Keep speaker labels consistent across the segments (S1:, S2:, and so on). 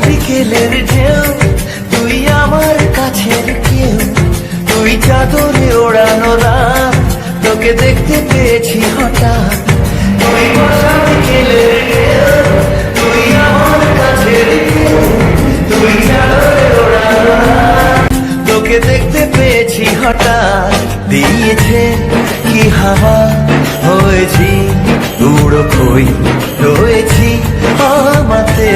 S1: বিকেলের ঢেউ? তুই আমার কাছের কেউ। তুই চাদরে ওড়ানো রাত। তোকে দেখতে পেয়েছি হঠাৎ। তুই বসা বিকেলের দিয়েছে কি হাওয়া? হয়েছি, দূর খই রয়েছি। আমাতে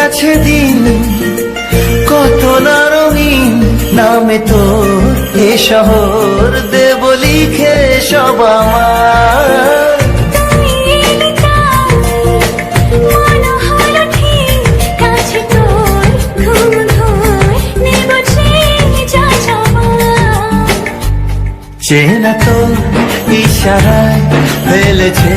S1: গেছে দিন, কত না রঙিন নামে তো এ শহর দেব লিখে সব আমার। চেনা তো ইশারায় ফেলেছে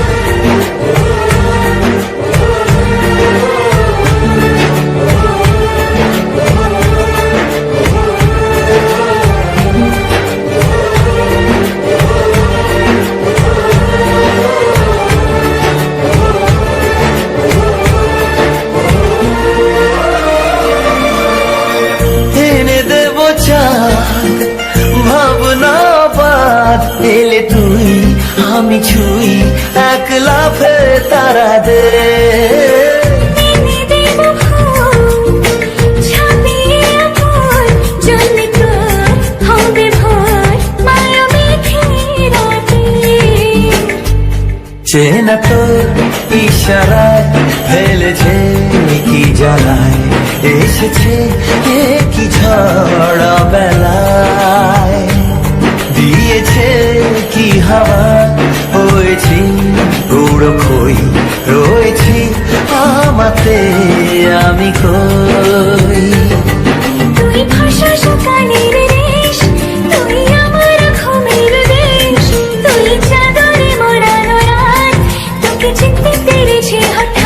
S1: আমি ছুই এক লাফে তারা দে। চেনা তো ইশারায় ফেলেছে কি জ্বালায় এসেছে এ কি ঝড় বেলায়। দিয়েছে কি হাওয়া ভেবেছি উড়ো খই রয়েছি, আমাতে আমি খই।
S2: তুই ভাষা সকালের রেশ তুই আমার ঘুমের দেশ, তুই চাদরে মোড়ানো রাত, তোকে চিনতে পেরেছি হঠাৎ